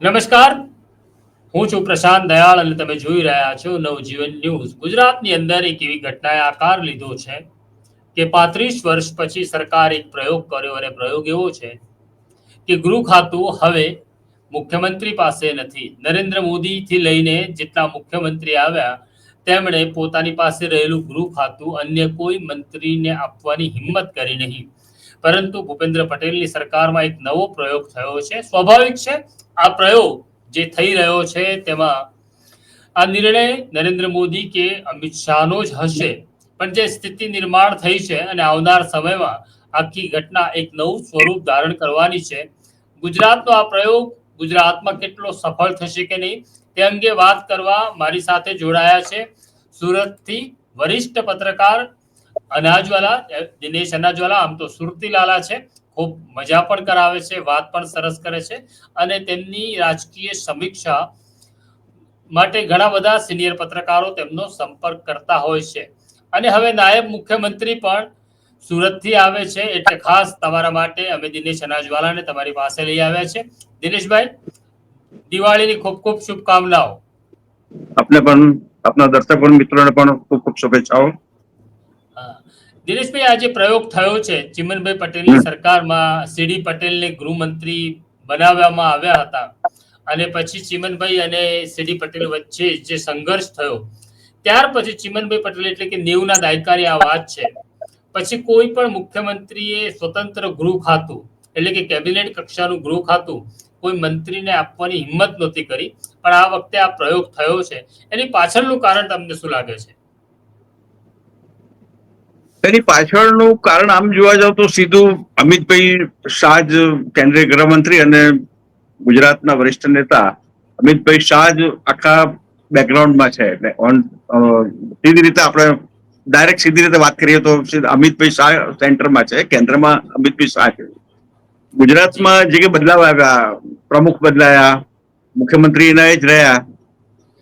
નમસ્કાર. હું છું પ્રશાંત દયાળ અને તમે જોઈ રહ્યા છો નવજીવન ન્યૂઝ. ગુજરાતની અંદર એક એવી ઘટનાએ આકાર લીધો છે કે પાંત્રીસ વર્ષ પછી સરકાર એક પ્રયોગ કર્યો અને પ્રયોગ એવો છે કે ગૃહ ખાતું હવે મુખ્યમંત્રી પાસે નથી. નરેન્દ્ર મોદીથી લઈને જેટલા મુખ્યમંત્રી આવ્યા, તેમણે પોતાની પાસે રહેલું ગૃહ ખાતું અન્ય કોઈ મંત્રીને આપવાની હિંમત કરી નહીં. પરંતુ ભૂપેન્દ્ર પટેલની સરકારમાં એક નવો પ્રયોગ થયો છે. સ્વાભાવિક છે આ પ્રયોગ જે થઈ રહ્યો છે તેમાં આ નિર્ણય નરેન્દ્ર મોદી કે અમિત શાહનો જ હશે. પણ જે સ્થિતિ નિર્માણ થઈ છે અને આવનાર સમયમાં આખી ઘટના એક નવું સ્વરૂપ ધારણ કરવાની છે, ગુજરાતનો આ પ્રયોગ ગુજરાતમાં કેટલો સફળ થશે કે નહીં તે અંગે વાત કરવા મારી સાથે જોડાયા છે સુરતથી વરિષ્ઠ પત્રકાર અનાજવાલા, દિનેશ અનાજવાલા, આમ તો સુરતી લાલા છે. ખૂબ મજા પણ કરાવે છે, વાત પણ સરસ કરે છે અને તેમની રાજકીય સમીક્ષા માટે ઘણા બધા સિનિયર પત્રકારો તેમનો સંપર્ક કરતા હોય છે. અને હવે નાયબ મુખ્યમંત્રી પણ સુરતથી આવે છે એટલે ખાસ તમારા માટે અમે દિનેશ અનાજવાલાને તમારી પાસે લઈ આવ્યા છે. દિનેશભાઈ, દિવાળીની ખૂબ ખૂબ શુભકામનાઓ. આપને પણ, આપના દર્શક મિત્રોને પણ ખૂબ ખૂબ શુભેચ્છાઓ. દિનેશભાઈ આજે પ્રયોગ થયો છે ચિમનભાઈ પટેલની સરકારમાં સીડી પટેલને ગૃહમંત્રી બનાવવામાં આવ્યા હતા અને પછી ચિમનભાઈ અને સીડી પટેલ વચ્ચે જે સંઘર્ષ થયો ત્યાર પછી ચિમનભાઈ પટેલ એટલે કે નેવના દાયકાની આ વાત છે. પછી કોઈ પણ મુખ્યમંત્રીએ સ્વતંત્ર ગૃહ ખાતું એટલે કે કેબિનેટ કક્ષાનું ગૃહ ખાતું કોઈ મંત્રીને આપવાની હિંમત નહોતી કરી. પણ આ વખતે આ પ્રયોગ થયો છે. એની પાછળનું કારણ તમને શું લાગે છે? તેની પાછળનું કારણ આમ જોવા જાવ તો સીધું અમિતભાઈ શાહ જ કેન્દ્રીય ગૃહમંત્રી અને ગુજરાતના વરિષ્ઠ નેતા અમિતભાઈ શાહ જ આખા બેકગ્રાઉન્ડમાં છે. એટલે ઓન સીધી રીતે આપણે ડાયરેક્ટ સીધી રીતે વાત કરીએ તો અમિતભાઈ શાહ સેન્ટરમાં છે, કેન્દ્રમાં અમિતભાઈ શાહ છે. ગુજરાતમાં જે કે બદલાવ આવ્યા, પ્રમુખ બદલાયા મુખ્યમંત્રી એના જ રહ્યા.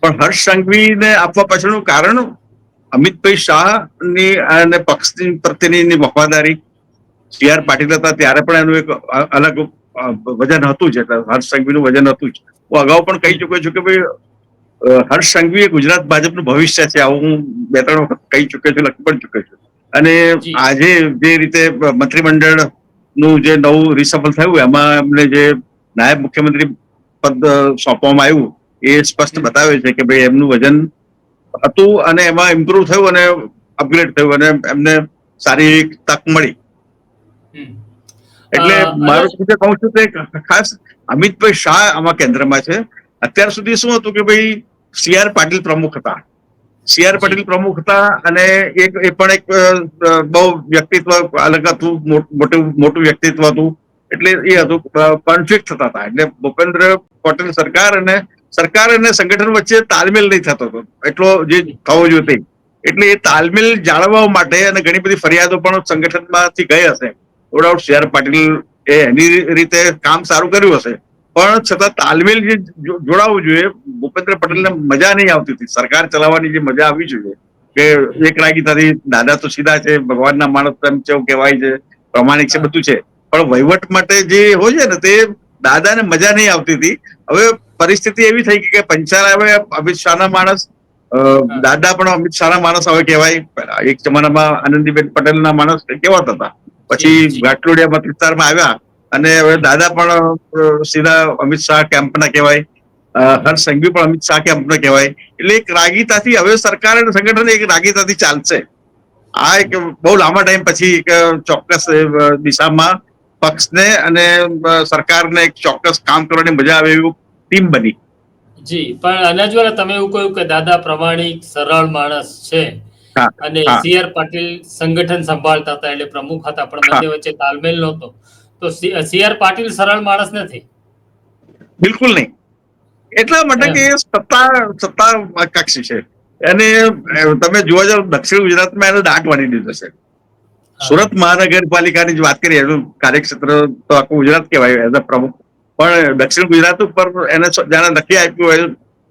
પણ હર્ષ સંઘવીને આપવા પાછળનું કારણ અમિતભાઈ શાહની અને પક્ષની પ્રત્યેની વફાદારી સી આર પાટીલ હતા ત્યારે પણ એનું એક અલગ વજન હતું જ એટલે હર્ષ સંઘવીનું વજન હતું જ. હું અગાઉ પણ કહી ચુક્યો છું કે ભાઈ હર્ષ સંઘવી એ ગુજરાત ભાજપનું ભવિષ્ય છે આવું હું બે ત્રણ વખત કહી ચુક્યો છું લખી પણ ચુક્યો છું. અને આજે જે રીતે મંત્રીમંડળનું જે નવું રિસફલ થયું એમાં એમને જે નાયબ મુખ્યમંત્રી પદ સોંપવામાં આવ્યું એ સ્પષ્ટ બતાવે છે કે ભાઈ એમનું વજન હતું અને એમાં ઇમ્પ્રુવ થયું અને અપગ્રેડ થયું અને એમને સારી તક મળી. એટલે મારું શું કહું છું કે ખાસ અમિતભાઈ શાહ આમાં કેન્દ્રમાં છે. અત્યાર સુધી શું હતું કે ભાઈ સી આર પાટીલ પ્રમુખ હતા. C R. પાટીલ પ્રમુખ હતા અને એક એ પણ એક બહુ વ્યક્તિત્વ અલગ હતું મોટું મોટું વ્યક્તિત્વ હતું. એટલે એ હતું કોન્ફ્લિક્ટ થતા હતા. એટલે ભૂપેન્દ્ર પટેલ સરકાર અને સરકાર અને સંગઠન વચ્ચે તાલમેલ નહીં થતો હતો. એટલો જે થવો જોઈએ એટલે એ તાલમેલ જાળવવા માટે અને ઘણી બધી ફરિયાદો પણ સંગઠનમાંથી ગઈ હશે. No doubt C R Patil એ એની રીતે કામ સારું કર્યું હશે. પણ છતાં તાલમેલ જે જોડાવવું જોઈએ, ભૂપેન્દ્ર પટેલને મજા નહીં આવતી હતી. સરકાર ચલાવવાની જે મજા આવવી જોઈએ કે એક રાગીતાથી દાદા તો સીધા છે, ભગવાનના માણસ તેમ છે કહેવાય છે, પ્રમાણિક છે, બધું છે. પણ વહીવટ માટે જે હોય છે ને તે દાદાને મજા નહીં આવતી હતી. હવે પરિસ્થિતિ એવી થઈ કે પંચાલ આવે અમિત શાહના માણસ દાદા પણ અમિત શાહના માણસ હવે કહેવાય. એક જમાનામાં આનંદીબેન પટેલના માણસ કહેવાતા હતા પછી મત વિસ્તારમાં આવ્યા અને હવે દાદા પણ સીધા અમિત શાહ કેમ્પના કહેવાય. હર્ષ સંઘવી પણ અમિત શાહ કેમ્પના કહેવાય. એટલે એક રાગીતાથી હવે સરકાર અને સંગઠન એક રાગીતાથી ચાલશે. આ એક બહુ લાંબા ટાઈમ પછી એક ચોક્કસ દિશામાં પક્ષને અને સરકારને એક ચોક્કસ કામ કરવાની મજા આવે એવું ટીમ બની. જી પણ અનાજવાલા તમે એવું કહ્યું કે દાદા પ્રમાણિક સરળ માણસ છે. અને સી આર પાટીલ સંગઠન સંભાળતા હતા એટલે પ્રમુખ હતા પણ બંને વચ્ચે તાલમેલ નહોતો. તો સી આર પાટીલ સરળ માણસ નથી? બિલકુલ નહીં. એટલા માટે કે સત્તા સત્તા કક્ષી છે. અને તમે જોવા જાવ દક્ષિણ ગુજરાતમાં એને દાટ વાળી દીધો છે. સુરત મહાનગરપાલિકાની જ વાત કરીએ એનું કાર્યક્ષેત્ર તો આખું ગુજરાત કહેવાય એઝ અ પ્રમુખ. પણ દક્ષિણ ગુજરાત ઉપર એને જાણે નક્કી આપ્યું હોય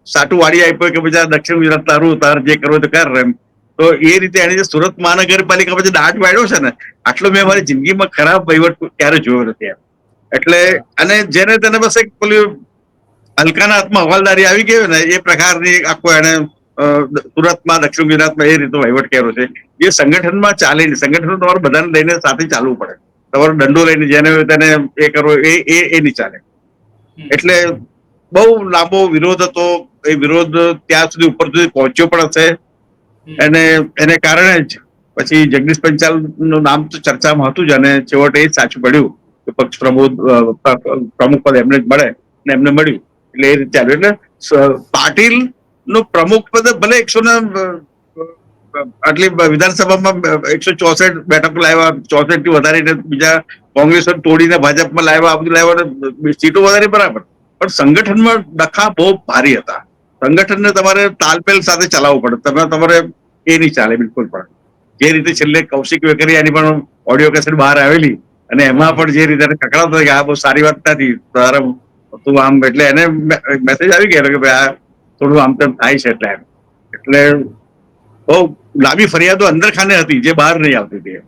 સાટું વાળી આપ્યું કે પછી દક્ષિણ ગુજરાત તારું, તાર જે કરવું તો કર એમ. તો એ રીતે એને જે સુરત મહાનગરપાલિકા પછી દાટ વાળ્યો છે ને, આટલો મેં મારી જિંદગીમાં ખરાબ વહીવટ ક્યારે જોયો નથી એટલે અને જેને તેને બસ એક પેલી હલકાના હાથમાં હવાલદારી આવી ગઈ ને, એ પ્રકારની આખો એને સુરતમાં, દક્ષિણ ગુજરાતમાં એ રીતે વહીવટ કર્યો છે. એ સંગઠનમાં ચાલે નહીં સંગઠન તમારે બધાને લઈને સાથે ચાલવું પડે. તમારો દંડો લઈને જેને તેને એ કરવો એ એ નહીં ચાલે. એટલે બહુ લાંબો વિરોધ હતો. એ વિરોધ ત્યાં સુધી ઉપર સુધી પહોંચ્યો પણ હશે. અને એને કારણે જ પછી જગદીશ પંચાલનું નામ તો ચર્ચામાં હતું જ અને છેવટે એ જ સાચું પડ્યું કે પક્ષ પ્રમુખ પ્રમુખ પદ એમને જ મળે ને એમને મળ્યું. એટલે એ રીતે ચાલ્યું એટલે પાટીલનું પ્રમુખ પદ ભલે એકસો ને આટલી વિધાનસભામાં એકસો ચોસઠ બેઠકો લાવ્યા ચોસઠથી વધારીને બીજા કોંગ્રેસ તોડીને ભાજપમાં લાવ્યા, આ બધું લાવ્યા સીટો વધારી બરાબર. પણ સંગઠનમાં ડખા બહુ ભારી હતા. સંગઠનને તમારે તાલમેલ સાથે ચલાવવું પડે. તમે તમારે એ નહીં ચાલે બિલકુલ પણ. જે રીતે છેલ્લે કૌશિક વેકરિયાની પણ ઓડિયો કેસેટ બહાર આવેલી અને એમાં પણ જે રીતે કકડાવતો કે આ બહુ સારી વાત નથી, તારે તું આમ એટલે એને મેસેજ આવી ગયો કે ભાઈ આ થોડું આમ તેમ થાય છે એટલે એટલે બહુ લાંબી ફરિયાદો અંદર ખાને હતી જે બહાર નહીં આવતી હતી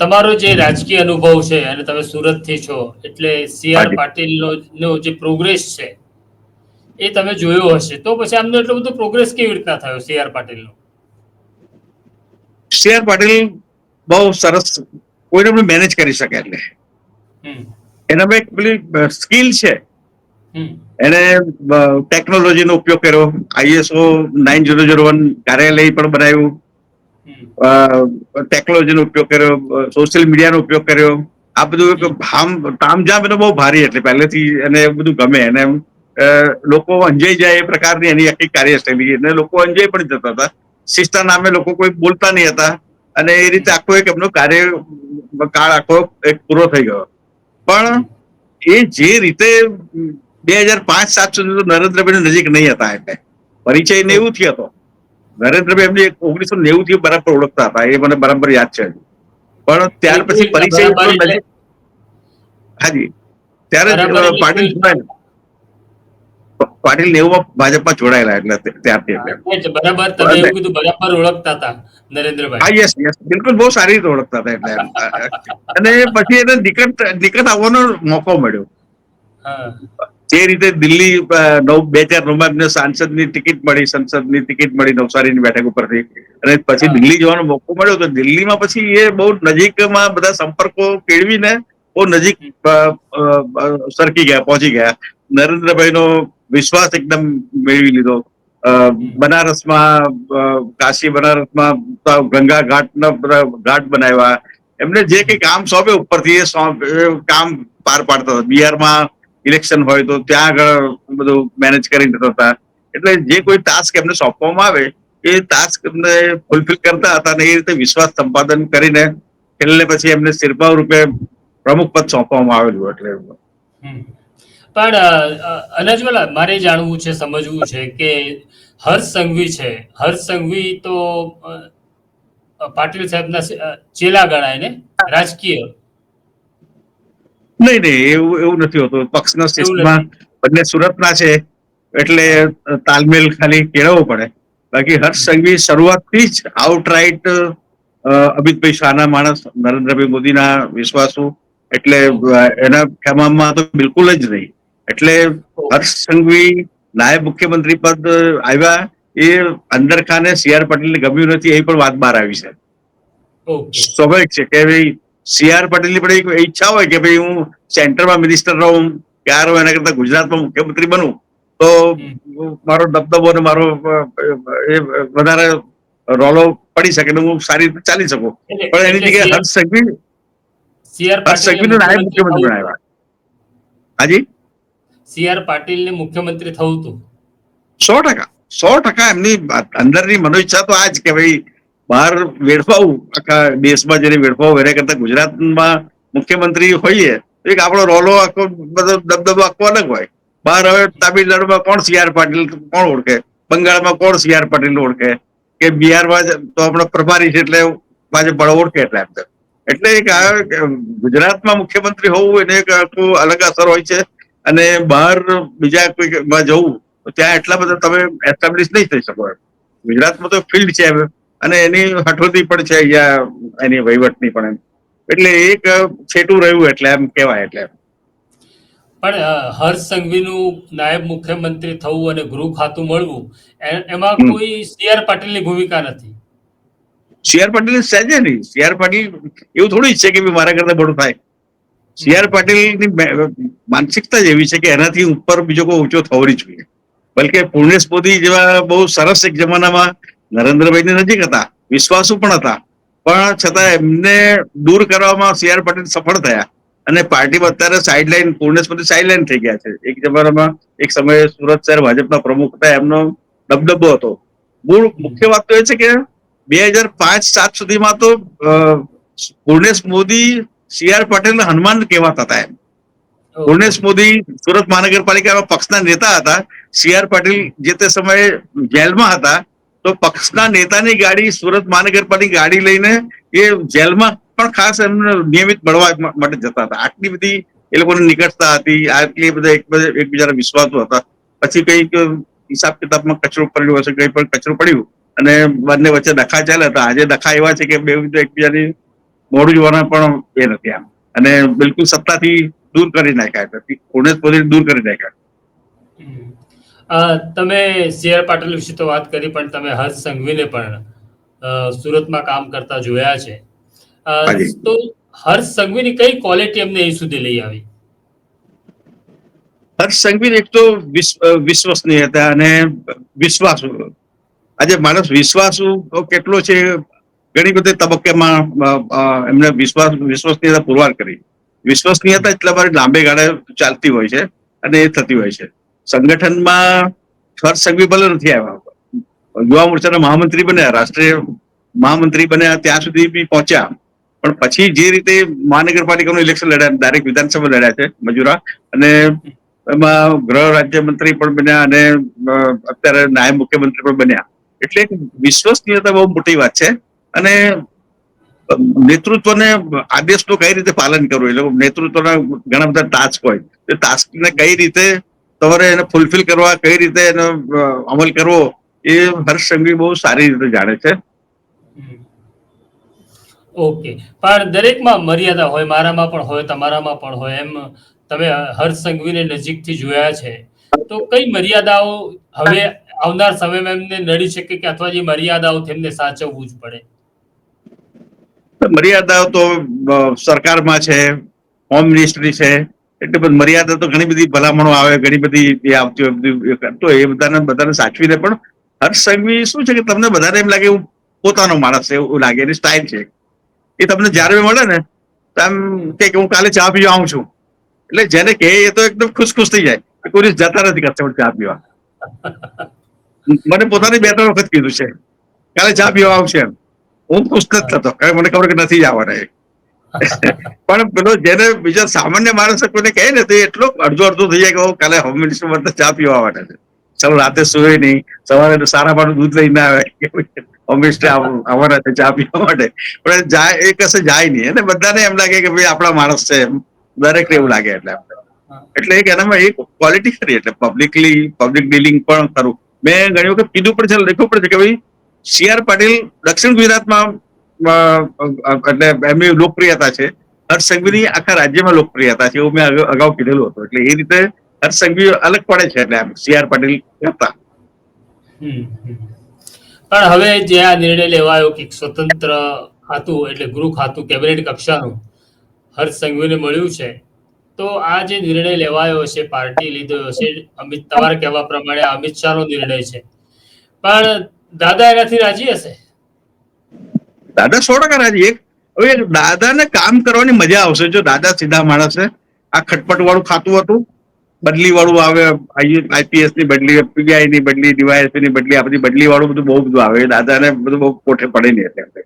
તમારો જે રાજકીય અનુભવ છે અને તમે સુરતથી છો એટલે સી આર હાજી. નો જે પ્રોગ્રેસ છે એ તમે જોયો હશે. તો પછી આમનો એટલો બધો પ્રોગ્રેસ કેવી રીતના થયો સી આર પાટીલનો? સી આર પાટીલ બહુ સરસ કોઈને પણ મેનેજ કરી શકે એટલે. એનામાં એક પેલી સ્કિલ છે. એને ટેકનોલોજીનો ઉપયોગ કર્યો. ISO nine zero zero one કાર્યાલય પણ બનાવ્યું. ટેકનોલોજીનો ઉપયોગ કર્યો સોશિયલ મીડિયાનો ઉપયોગ કર્યો. આ બધું ભામ તામઝામ એનો બહુ ભારી એટલે પહેલેથી એને બધું ગમે. એને લોકો અંજાઈ જાય એ પ્રકારની એની આખી કાર્યશૈલી. અને લોકો અંજાઈ પણ જતા હતા. શિસ્તા નામે લોકો કોઈ બોલતા નહીં હતા. અને એ રીતે આખો એક એમનો કાર્ય કાળ આખો એક પૂરો થઈ ગયો. પણ એ જે રીતે બે હજાર પાંચ સાત સુધી તો નરેન્દ્રભાઈ નજીક નહીં હતા એટલે. પરિચય નેવું થી હતો. નરેન્દ્રભાઈ એમની ઓગણીસો નેવું થી બરાબર ઓળખતા હતા. એ મને બરાબર યાદ છે પણ ત્યાર પછી પરિચય હાજી. ત્યારે પાટીલ પાટીલ નેવું ભાજપમાં જોડાયેલા એટલે ત્યારથી બરાબર. તમે એવું કીધું બરાબર ઓળખતા હતા નરેન્દ્રભાઈ. હા યસ યસ બિલકુલ બહુ સારી રીતે ઓળખતા હતા એટલે. અને પછી એને નિકટ નિકટ આવવાનો મોકો મળ્યો. જે રીતે દિલ્હી નવ બે હજાર નવમાં એમને સાંસદની ટિકિટ મળી સંસદની ટિકિટ મળી નવસારીની બેઠક ઉપરથી. અને પછી દિલ્હી જવાનો મોકો મળ્યો તો દિલ્હીમાં પછી એ બહુ નજીકમાં બધા સંપર્કો કેળવીને બહુ નજીક સરકી ગયા પહોંચી ગયા. નરેન્દ્રભાઈનો વિશ્વાસ એકદમ મેળવી લીધો. બનારસમાં કાશી બનારસમાં ગંગા ઘાટના ઘાટ બનાવ્યા. એમને જે કઈ કામ સોંપે ઉપરથી એ કામ પાર પાડતા હતા. બિહારમાં ઇલેક્શન હોય તો ત્યાં આગળ બધું મેનેજ કરી દેતા હતા. એટલે જે કોઈ ટાસ્ક એમને સોંપવામાં આવે એ ટાસ્ક એમને ફૂલફિલ કરતા હતા અને એ રીતે વિશ્વાસ સંપાદન કરીને છેલ્લે પછી એમને શિરપાવ રૂપે પ્રમુખ પદ સોંપવામાં આવેલું એટલે હમ. પણ અનજવાલા મારે જાણવું છે સમજવું છે કે હર્ષ સંઘવી છે. હર્ષ સંઘવી તો પાટીલ સાહેબના ચેલા ગણાય ને? રાજકીય. નહીં નહીં એવું એવું નથી હોતું. પક્ષના સિસ્ટમમાં બંને સુરતના છે એટલે તાલમેલ ખાલી કેળવવો પડે. બાકી હર્ષ સંઘવી શરૂઆતથી જ આઉટરાઇટ અમિતભાઈ શાહના માણસ નરેન્દ્રભાઈ મોદીના વિશ્વાસુ. એટલે એના ખેમામાં તો બિલકુલ જ નહીં. એટલે હર્ષ સંઘવી નાયબ મુખ્યમંત્રી પદ આવ્યા એ અંદર ખાને સી આર પટેલને ગમ્યું નથી એ પણ વાત બહાર આવી છે. સ્વાભાવિક છે કે ભાઈ સી આર પટેલની પણ એક ઈચ્છા હોય કે ભાઈ હું સેન્ટરમાં મિનિસ્ટર રહું ક્યાં રહું એના કરતા ગુજરાતમાં મુખ્યમંત્રી બનું તો મારો દબદબો અને મારો એ વધારે રોલો પડી શકે ને હું સારી રીતે ચાલી શકું. પણ એની જગ્યાએ હર્ષ સંઘવી હર્ષ સંઘવીને નાયબ મુખ્યમંત્રી બનાવ્યા. હાજી? સીઆર પાટીલને મુખ્યમંત્રી થવું હતું સો ટકા સો ટકા એમની અંદરની મનોઈચ્છા તો આ જ કે ભાઈ બહાર વેડફાવું, આખા દેશમાં જેને વેડફાવું, એના કરતા ગુજરાતમાં મુખ્યમંત્રી હોઈએ, તો એક આપણો રોલો આખો બધો દબદબો આખો અલગ હોય. બહાર હવે તામિલનાડુમાં કોણ સી આર પાટીલ કોણ ઓળખે? બંગાળમાં કોણ સી આર પાટીલ ઓળખે? કે બિહારમાં તો આપણો પ્રભારી છે એટલે ભાજપ ઓળખે એટલે એમ એટલે એક ગુજરાતમાં મુખ્યમંત્રી હોવું એને એક આખું અલગ અસર હોય છે. અને બહાર બીજા કોઈ જવું ત્યાં એટલા બધા તમે એસ્ટાબ્લિશ નહીં થઈ શકો એમ. ગુજરાતમાં તો ફિલ્ડ છે હવે અને એની હઠોતી પણ છે અહીંયા એની વહીવટની પણ એમ. એટલે એક છેટું રહ્યું એટલે એમ કહેવાય એટલે. પણ હર્ષ સંઘવીનું નાયબ મુખ્યમંત્રી થવું અને ગૃહ ખાતું મળવું એમાં કોઈ સીઆર પાટીલની ભૂમિકા નથી. સીઆર પાટીલ સહેજે નહીં સીઆર પાટીલ એવું થોડું છે કે મારા કરતા મોટું થાય. સીઆર પાટીલ પાટીલની માનસિકતા જ એવી છે કે એનાથી ઉપર બીજો કોઈ ઊંચો થવો નહીં જોઈએ. બલકે પૂર્ણેશ મોદી જેવા બહુ સરસ એક જમાનામાં નરેન્દ્રભાઈની નજીક હતા વિશ્વાસુ પણ હતા. પણ છતાં એમને દૂર કરવામાં સી આર પાટીલ સફળ થયા અને પાર્ટી અત્યારે સાઇડલાઇન પૂર્ણેશ મોદી સાઇડલાઇન થઈ ગયા છે. એક જમાનામાં એક સમયે સુરત શહેર ભાજપના પ્રમુખ હતા એમનો ડબડબો હતો. મૂળ મુખ્ય વાત તો એ છે કે બે હજાર પાંચ સાત સુધીમાં તો પૂર્ણેશ મોદી સી આર પટેલ હનુમાન કહેવાતા હતા એમ. પૂર્ણેશ મોદી સુરત મહાનગરપાલિકામાં પક્ષના નેતા હતા. સી આર પાટીલ જે તે સમયે જેલમાં હતા તો પક્ષના નેતાની ગાડી સુરત મહાનગરપાલિકા ગાડી લઈને એ જેલમાં પણ ખાસ એમને નિયમિત મળવા માટે જતા હતા. આટલી બધી એ લોકોની નિકટતા હતી, આટલી બધા એક એકબીજાના વિશ્વાસો હતા. પછી કંઈક હિસાબ કિતાબમાં કચરો પડ્યો હશે, કઈ પણ કચરો પડ્યું અને બંને વચ્ચે ડખા ચાલ્યા હતા. આજે ડખા એવા છે કે બે એકબીજાની મોડું જોવાના પણ એ નથી આમ. અને બિલકુલ સત્તાથી દૂર કરી નાખ્યા કોને પોતે દૂર કરી નાખ્યા તમે સી આર પાટીલ વિશે તો વાત કરી પણ તમે હર્ષ સંઘવીને પણ સુરતમાં કામ કરતા જોયા છે. તો હર્ષ સંઘવીની કઈ ક્વોલિટી એમને અહીં સુધી લઈ આવી? હર્ષ સંઘવી એક તો વિશ્વસનીયતા વિશ્વસનીય હતા અને વિશ્વાસુ. આજે માણસ વિશ્વાસુ કેટલો છે ઘણી બધી તબક્કેમાં એમને વિશ્વાસ વિશ્વસનીયતા પુરવાર કરી. વિશ્વસનીયતા એટલા માટે લાંબે ગાળે ચાલતી હોય છે અને એ થતી હોય છે. સંગઠનમાં હર્ષ સંઘવી ભલે નથી આવ્યા. યુવા મોરચાના મહામંત્રી બન્યા, રાષ્ટ્રીય મહામંત્રી બન્યા, ત્યાં સુધી બી પહોંચ્યા. પણ પછી જે રીતે મહાનગરપાલિકાનું ઇલેક્શન લડ્યા, ડાયરેક્ટ વિધાનસભા લડ્યા છે, મજુરા. અને એમાં ગૃહ રાજ્યમંત્રી પણ બન્યા અને અત્યારે નાયબ મુખ્યમંત્રી પણ બન્યા. એટલે વિશ્વસનીયતા બહુ મોટી વાત છે. અને નેતૃત્વને આદેશનું કઈ રીતે પાલન કરવું? એ લોકો નેતૃત્વના ઘણા બધા ટાસ્ક હોય. તે ટાસ્કને કઈ રીતે તમારે એને ફૂલફિલ કરવા કઈ રીતે એનો અમલ કરવો એ હર્ષ સંઘવી બહુ સારી રીતે જાણે છે. ઓકે. પણ દરેકમાં મર્યાદા હોય મારામાં પણ હોય તમારામાં પણ હોય એમ તમે હર્ષ સંઘવીને નજીકથી જોયા છે તો કઈ મર્યાદાઓ હવે આવનાર સમયમાં એમને નડી શકે કે અથવા જે મર્યાદાઓ તેમને સાચવવું જ પડે? મર્યાદાઓ તો સરકારમાં છે હોમ મિનિસ્ટ્રી છે એટલે બધી મર્યાદા તો ઘણી બધી ભલામણો આવે, ઘણી બધી એ આવતી હોય, બધી કરતો હોય, એ બધાને બધાને સાચવીને પણ હર્ષ સંઘવી શું છે કે તમને બધાને એમ લાગે હું પોતાનો માણસ છે, એવું લાગે, એની સ્ટાઇલ છે. એ તમને જ્યારે મળે ને, તો એમ કે હું કાલે ચા પીવા આવું છું. એટલે જેને કહે એ તો એકદમ ખુશ ખુશ થઈ જાય કોઈ જતા નથી કસ્ટમર ચા પીવા. મને પોતાની બે, ત્રણ વખત કીધું છે. કાલે ચા પીવા આવશે એમ. હું ખુશ નથી થતો. મને ખબર કે નથી જવાના એ. પણ પેલો જેને બીજા સામાન્ય માણસ કોઈને કહે ને તો એટલો અડધો અડધો થઈ જાય કે "ઓ, કાલે હોમ મિનિસ્ટર માટે ચા પીવા માટે ચાલો રાતે સુવે નહીં. સવારે સારા પાડું દૂધ લઈને આવે. હોમ મિનિસ્ટર આવ- આવવાના છે ચા પીવા માટે. પણ જાય એ કશે જાય નહીં. અને બધાને એમ લાગે કે ભાઈ આપણા માણસ છે એમ. દરેકને એવું લાગે એટલે. એટલે એક એનામાં એક ક્વોલિટી ખરી એટલે પબ્લિકલી પબ્લિક ડીલિંગ પણ ખરું. મેં ઘણી વખત કીધું પણ છે લખ્યું પણ છે કે ભાઈ સી આર પાટીલ દક્ષિણ ગુજરાતમાં એટલે એમની લોકપ્રિયતા છે. હર્ષ સંઘવીની આખા રાજ્યમાં લોકપ્રિયતા છે એવું મેં અગાઉ કીધેલું હતું. એટલે એ રીતે હર્ષ અલગ પડે છે એટલે સી આર પાટીલ કરતા. પણ હવે જે આ નિર્ણય લેવાયો કે સ્વતંત્ર ખાતું એટલે ગૃહ ખાતું, કેબિનેટ કક્ષાનું હર્ષ સંઘવીને મળ્યું છે, તો આ જે નિર્ણય લેવાયો છે પાર્ટી લીધો છે અમિત, તમારા કહેવા પ્રમાણે અમિત અમિત શાહનો નિર્ણય છે. પણ દાદા એનાથી રાજી હશે? દાદા સો ટકા એક, હવે દાદાને કામ કરવાની મજા આવશે. જો દાદા સીધા માણસ છે, આ ખટપટ વાળું ખાતું હતું બદલી વાળું આવે આઈપીએસની બદલી પીબીઆઈ ની બદલી ડીવાયએસપી ની બદલી, આ બધી બદલી વાળું બધું બહુ બધું આવે. દાદાને બધું બહુ કોઠે પડે નહીં એટલે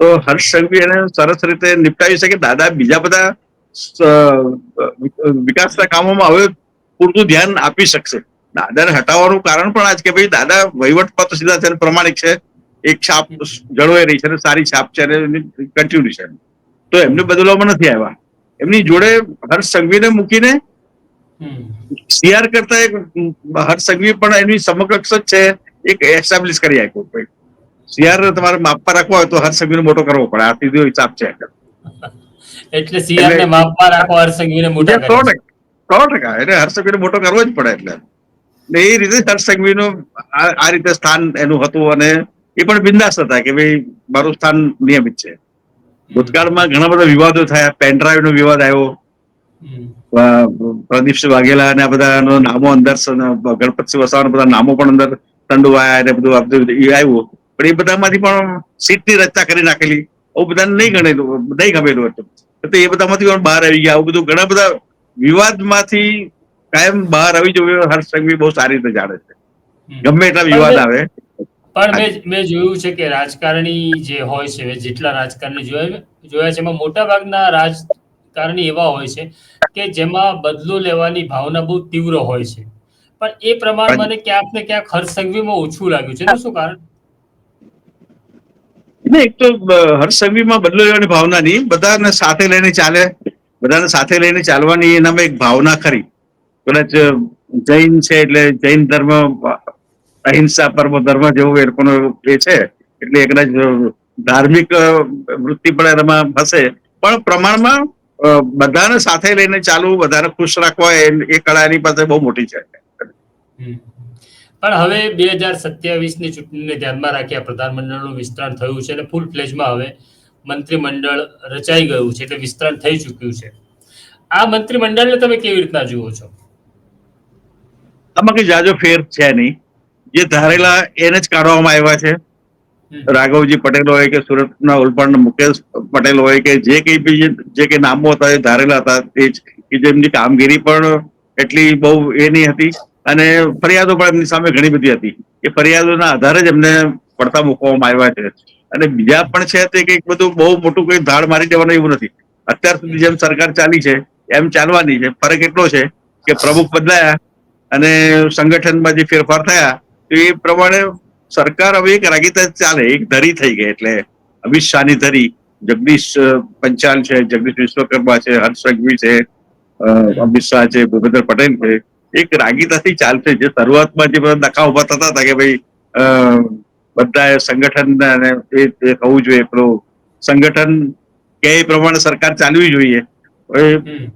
તો. હર્ષ સંઘવી એને સરસ રીતે નિપટાવી શકે. દાદા બીજા બધા વિકાસના કામોમાં હવે પૂરતું ધ્યાન આપી શકશે. દાદાને હટાવવાનું કારણ પણ આજ કે ભાઈ દાદા વહીવટ પત્ર સીધા છે પ્રમાણિક છે. એક છાપ જળવાઈ રહી છે અને સારી છાપ છે અને કન્ટિન્યુ છે તો એમને બદલવામાં નથી આવ્યા. એમની જોડે હર્ષ સંઘવીને મૂકીને સીઆર કરતા એક હર્ષ સંઘવી પણ એની સમકક્ષ જ છે એક એસ્ટાબ્લિશ કરી આપ્યું કોઈ. સીઆર તમારે માપમાં રાખવા હોય તો હર્ષ સંઘવીને મોટો કરવો પડે. આ સીધો હિસાબ છે. એટલે સીઆર ને માપમાં રાખો હર્ષ સંઘવીને મોટો કરો. સો ટકા એટલે હર્ષ સંઘવીને મોટો કરવો જ પડે એટલે. એ રીતે હર્ષ સંઘવીનું આ રીતે સ્થાન એનું હતું અને એ પણ બિંદાસ હતા કે ભાઈ મારું સ્થાન નિયમિત છે. ભૂતકાળમાં ઘણા બધા વિવાદો થયા. પેનડ્રાઈવ નો વિવાદ આવ્યો. પ્રદીપસિંહ વાઘેલા અને આ બધા નામો અંદર ગણપતસિંહ વસાવાના બધા નામો પણ અંદર તંડુવાયા અને બધું આવ્યું. પણ એ બધામાંથી પણ સીટની રચના કરી નાખેલી. આવું બધાને નહીં ગણેલું નહીં ગમેલું હતું. તો એ બધામાંથી પણ બહાર આવી ગયા. આવું બધું ઘણા બધા વિવાદમાંથી કાયમ બહાર આવી જવું હર્ષ સંઘવી બહુ સારી રીતે જાણે છે. ગમે એટલા વિવાદ આવે. પણ મેં મેં જોયું છે કે રાજકારણી જે હોય છે જેટલા રાજકારણી જોયા જોયા છે એમાં મોટા ભાગના રાજકારણી એવા હોય છે કે જેમાં બદલો લેવાની ભાવના બહુ તીવ્ર હોય છે. પણ એ પ્રમાણ મને ક્યાંક ને ક્યાંક હર્ષ ઓછું લાગ્યું છે. શું કારણ? ને એક તો અ, બદલો લેવાની ભાવના નહીં. બધાને સાથે લઈને ચાલે. બધાને સાથે લઈને ચાલવાની એનામાં એક ભાવના ખરી. કદાચ જૈન છે એટલે જૈન ધર્મ અહિંસા પરમ ધર્મ જેવું એ લોકોનો એ છે. એટલે એ કદાચ ધાર્મિક વૃત્તિ પણ એમાં હશે. પણ પ્રમાણમાં બધાને સાથે લઈને ચાલવું બધાને ખુશ રાખવા એ- કળા એની પાસે બહુ મોટી છે. પણ હવે બે હજાર સત્યાવીસની ચૂંટણીને ધ્યાનમાં રાખ્યા પ્રધાનમંડળનું વિસ્તરણ થયું છે અને ફૂલ ફ્લેજમાં હવે મંત્રીમંડળ રચાઈ ગયું છે એટલે વિસ્તરણ થઈ ચૂક્યું છે. આ મંત્રીમંડળને તમે કેવી રીતના જુઓ છો? આમાં કઈ જાજો ફેર છે નહીં. જે ધારેલા એને જ કાઢવામાં આવ્યા છે. રાઘવજી પટેલ હોય કે સુરતના ઓલપાડના મુકેશ પટેલ હોય કે જે કઈ બી જે- કઈ નામો હતા એ ધારેલા હતા તે જ કે જેમની કામગીરી પણ એટલી બહુ એ નહીં હતી અને ફરિયાદો પણ એમની સામે ઘણી બધી હતી. એ ફરિયાદોના આધારે જ એમને પડતા મૂકવામાં આવ્યા છે. અને બીજા પણ છે તે કંઈક બધું બહુ મોટું કંઈ ધાડ મારી દેવાનું એવું નથી. અત્યાર સુધી જેમ સરકાર ચાલી છે એમ ચાલવાની છે. ફરક એટલો છે કે પ્રમુખ બદલાયા અને સંગઠનમાં જે ફેરફાર થયા તો એ પ્રમાણે સરકાર હવે એક રાગીતા ચાલે. એક ધરી થઈ ગઈ એટલે અમિત શાહની ધરી. જગદીશ પંચાલ છે જગદીશ વિશ્વકર્મા છે હર્ષ સંઘવી છે અમિત શાહ છે ભૂપેન્દ્ર પટેલ છે. એક રાગીતાથી ચાલશે. જે શરૂઆતમાં જે બધા નખા ઊભા થતા હતા કે ભાઈ અ, બધાએ સંગઠન અને એ થવું જોઈએ. પેલું સંગઠન કે એ પ્રમાણે સરકાર ચાલવી જોઈએ.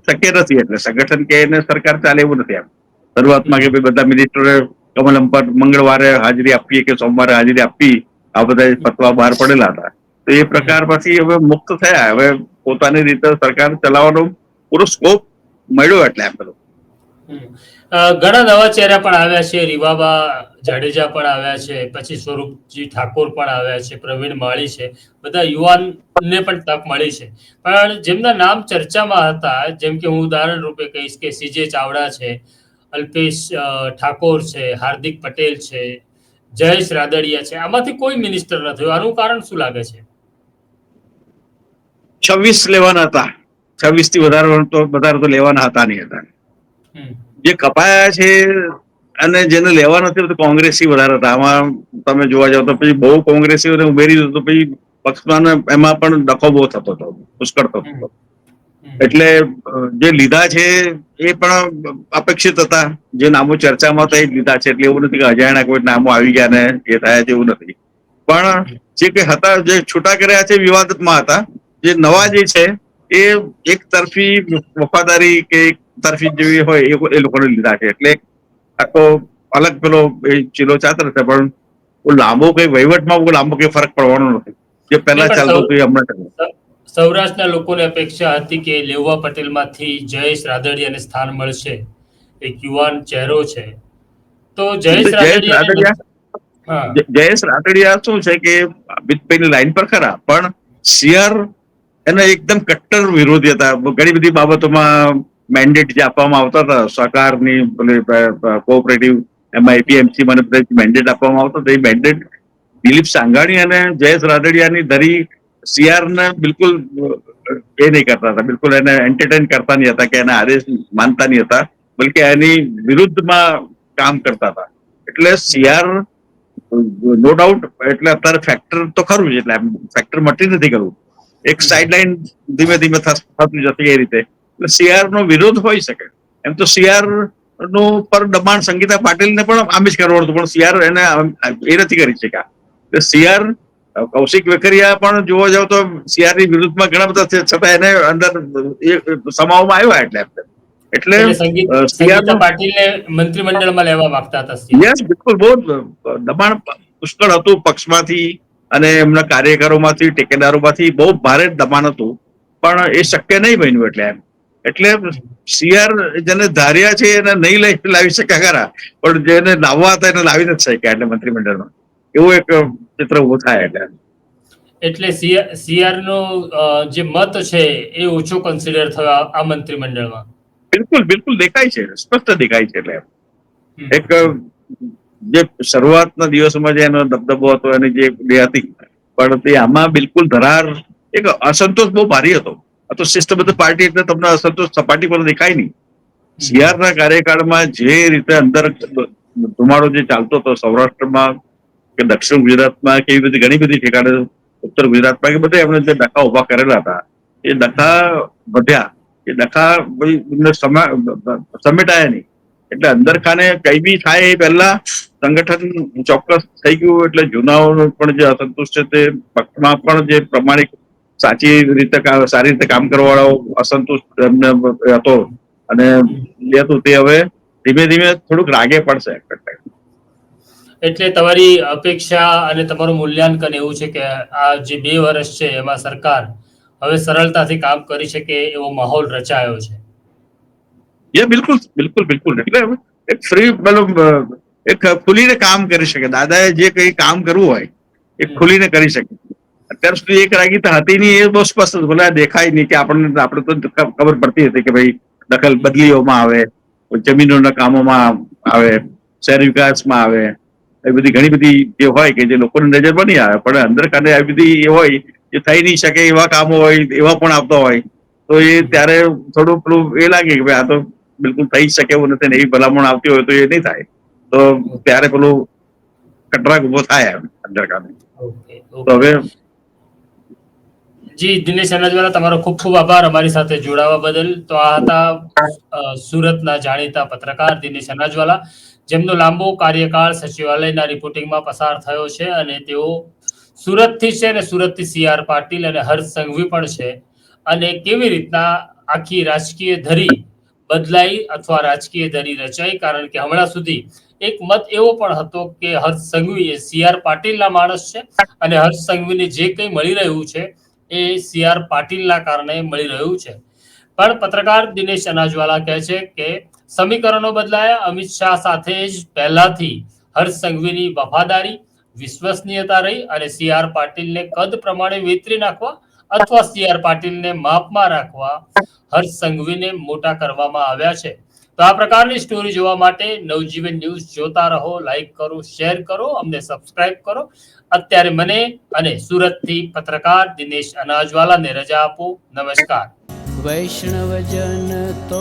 શક્ય નથી એટલે સંગઠન કે સરકાર ચાલે એવું નથી આમ શરૂઆતમાં કે ભાઈ બધા મિનિસ્ટરોએ કમલમ પર મંગળવારે હાજરી આપીએ કે સોમવારે હાજરી આપી, આ બધા ફતવા બહાર પડેલા હતા. તો એ પ્રકાર પછી હવે મુક્ત થયા. હવે પોતાની રીતે સરકાર ચલાવવાનો પૂરો સ્કોપ મળ્યો એટલે એમ બધું. ઘણા નવા ચહેરા પણ આવ્યા છે. રીવાબા જાડેજા પણ આવ્યા છે. પછી સ્વરૂપજી ઠાકોર પણ આવ્યા છે. પ્રવીણ માળી છે. બધા યુવાનને પણ તક મળી છે. પણ જેમના નામ ચર્ચામાં હતા, જેમ કે હું ઉદાહરણ રૂપે કહીશ કે સીજે ચાવડા છે અલ્પેશ ઠાકોર છે હાર્દિક પટેલ છે જયેશ રાદડિયા છે. આમાંથી કોઈ મિનિસ્ટર ન થયું. આનું કારણ શું લાગે છે? છવ્વીસ લેવાના હતા. છવ્વીસથી વધારે તો વધારે તો લેવાના હતા નહીં હતા. જે કપાયા છે અને જેને લેવા નથી તો કોંગ્રેસી વધારે હતા. આમાં તમે જોવા જાવ તો પછી બહુ કોંગ્રેસીઓને ઉમેરી દીધું તો પછી પક્ષમાં એમાં પણ ડખો બહુ થતો હતો પુષ્કળ થતો હતો. એટલે જે લીધા છે એ પણ અપેક્ષિત હતા. જે નામો ચર્ચામાં હતા એ જ લીધા છે એટલે એવું નથી કે અજાણ્યા કોઈ નામો આવી ગયા ને એ થયા છે એવું નથી. પણ જે કઈ હતા જે છૂટા કર્યા છે વિવાદમાં હતા જે નવા જે છે એ એક તરફી વફાદારી કે એક તરફી જેવી હોય એ લોકોને લીધા છે. એટલે આખો અલગ પેલો એ ચીલો ચાતર છે પણ લાંબો કઈ વહીવટમાં લાંબો કઈ ફરક પડવાનો નથી. જે પહેલા ચાલતો હતું એ હમણાં. સૌરાષ્ટ્રના લોકોને અપેક્ષા હતી કે લેવા પટેલમાંથી જયેશ રાદડિયાને સ્થાન મળશે. એક યુવાન ચહેરો છે. તો જયેશ રાદડિયા? જયેશ રાદડિયા શું છે કે અમિતભાઈની લાઈન પર ખરા પણ શિયર એના એકદમ કટ્ટર વિરોધી હતા. ઘણી બધી બાબતોમાં મેન્ડેટ જે આપવામાં આવતા હતા સરકારની કોઓપરેટિવ એમાં એપીએમસી મને મેન્ડેટ આપવામાં આવતો હતો. એ મેન્ડેટ દિલીપ સાંઘાણી અને જયેશ રાદડિયાની ધરી સીઆર ને બિલકુલ એ નહીં કરતા હતા. બિલકુલ એને એન્ટરટેન કરતા નહીં હતા કે એના આદેશ માનતા નહીં હતા. બલકે એની વિરુદ્ધમાં કામ કરતા હતા. એટલે સીઆર નો ડાઉટ એટલે અત્યારે ફેક્ટર તો ખરું જ, એટલે ફેક્ટર મટી નથી કરવું એક સાઈડલાઈન ધીમે ધીમે થતું જતી એ રીતે. એટલે સીઆર નો વિરોધ હોઈ શકે. એમ તો સીઆરનું પર દબાણ સંગીતા પાટીલને પણ આમ જ કરવાનું હતું, પણ સીઆર એને એ નથી કરી શક્યા. એટલે સીઆર કૌશિક વેકરિયા પણ જોવા જાવ તો સીઆરની વિરુદ્ધમાં ઘણા બધા છતાં એને અંદર સમાવવામાં આવ્યા એટલે એટલે એટલે સંગીત અ, સંગીતા CR પાટીલને મંત્રીમંડળમાં લેવા માંગતા હતા યસ બિલકુલ બહુ દબાણ પુષ્કળ હતું પક્ષમાંથી અને એમના કાર્યકરોમાંથી ટેકેદારોમાંથી બહુ ભારે દબાણ હતું. પણ એ શક્ય નહીં બન્યું એટલે એમ. એટલે સીઆર જેને ધાર્યા છે એને નહીં લઈ લાવી શક્યા ખરા. પણ જેને લાવવા હતા એને લાવી નથી શક્યા એટલે મંત્રીમંડળમાં. એવું એક ચિત્ર ઉભું થાય એટલે. એટલે સીઆર નો જે મત છે એ ઓછો કન્સિડર થયો આ- મંત્રીમંડળમાં? બિલકુલ બિલકુલ દેખાય છે સ્પષ્ટ દેખાય છે એટલે. એક જે શરૂઆતના દિવસોમાં જે એનો દબદબો હતો એની જે બે હતી પણ તે આમાં બિલકુલ ધરાર એક અસંતોષ બહુ ભારી હતો. આ તો શિસ્તબદ્ધ પાર્ટી એટલે તમને અસંતોષ સપાટી પર દેખાય નહીં. સીઆરના ના કાર્યકાળમાં જે રીતે અંદર ધુમાડો જે ચાલતો હતો સૌરાષ્ટ્રમાં કે દક્ષિણ ગુજરાતમાં કે એવી બધી ઘણી બધી ઠેકાણે ઉત્તર ગુજરાતમાં કે બધે એમણે જે ડખા ઊભા કરેલા હતા, એ ડખા વધ્યા. એ ડખા સમેટાયા નહીં. એટલે અંદર ખાને કઈ બી થાય એ પહેલા સંગઠન ચોક્કસ થઈ ગયું એટલે જૂનાઓ પણ જે અસંતુષ્ટ છે તે પક્ષમાં પણ જે પ્રમાણિક સાચી રીતે સારી રીતે કામ કરવા વાળો અસંતોષ એમને હતો. અને હતું તે હવે ધીમે ધીમે થોડુંક રાગે પડશે. એટલે તમારી અપેક્ષા અને તમારું મૂલ્યાંકન એવું છે કે આ જે બે વર્ષ છે એમાં સરકાર હવે સરળતાથી કામ કરી શકે એવો માહોલ રચાયો છે. એ બિલકુલ બિલકુલ બિલકુલ. એટલે એક ફ્રી મતલબ એક ખુલીને કામ કરી શકે. દાદાએ જે કઈ કામ કરવું હોય એ ખુલીને કરી શકે. અત્યાર સુધી એક રાગીતા હતી નહીં એ બહુ સ્પષ્ટ ભલે દેખાય નહીં કે આપણને આપણે તો ખબર પડતી હતી કે ભાઈ દખલ બદલીઓમાં આવે જમીનોના કામોમાં આવે શહેર વિકાસમાં આવે. એ બધી ઘણી બધી જે હોય કે જે લોકોની નજરમાં નહીં આવે પણ અંદર ખાને આવી બધી એ હોય જે થઈ નહીં શકે એવા કામો હોય એવા પણ આપતા હોય તો એ ત્યારે થોડું પેલું એ લાગે કે ભાઈ આ તો બિલકુલ થઈ શકે એવું નથી એવી ભલામણ આવતી હોય તો એ નહીં થાય. તો ત્યારે પેલું કટરાક ઊભો થાય અંદર ખાને તો હવે જી દિનેશ અનાજવાલા તમારો ખૂબ ખૂબ આભાર અમારી સાથે જોડાવા બદલ. તો આ હતા સુરતના જાણીતા પત્રકાર દિનેશ અનાજવાલા જેમનો લાંબો કાર્યકાળ સચિવાલયના રિપોર્ટિંગમાં પસાર થયો છે અને તેઓ સુરતથી છે અને સુરતથી સી આર પાટીલ અને હર્ષ સંઘવી પણ છે. અને કેવી રીતના આખી રાજકીય ધરી બદલાઈ અથવા રાજકીય ધરી રચાઈ? કારણ કે હમણાં સુધી એક મત એવો પણ હતો કે હર્ષ સંઘવી એ સી આર પાટીલના માણસ છે અને હર્ષ સંઘવીને જે કંઈ મળી રહ્યું છે એ સી આર પાટીલના કારણે મળી રહ્યું છે. પણ પત્રકાર દિનેશ અનાજવાલા કહે છે કે સમીકરણો બદલાયા. અમિત શાહ સાથે જ પહેલાથી હર્ષ સંઘવીની વફાદારી, વિશ્વસનીયતા રહી અને સી આર પાટીલને કદ પ્રમાણે વેતરી નાખવા અથવા સી આર પાટીલને માપમાં રાખવા હર્ષ સંઘવીને મોટા કરવામાં આવ્યા છે. તો આ પ્રકારની સ્ટોરી જોવા માટે નવજીવન ન્યૂઝ જોતા રહો લાઈક કરો શેર કરો, અમને સબસ્ક્રાઇબ કરો. અત્યારે મને અને સુરતથી પત્રકાર દિનેશ અનાજવાલાને રજા આપો. નમસ્કાર. વૈષ્ણવજન તો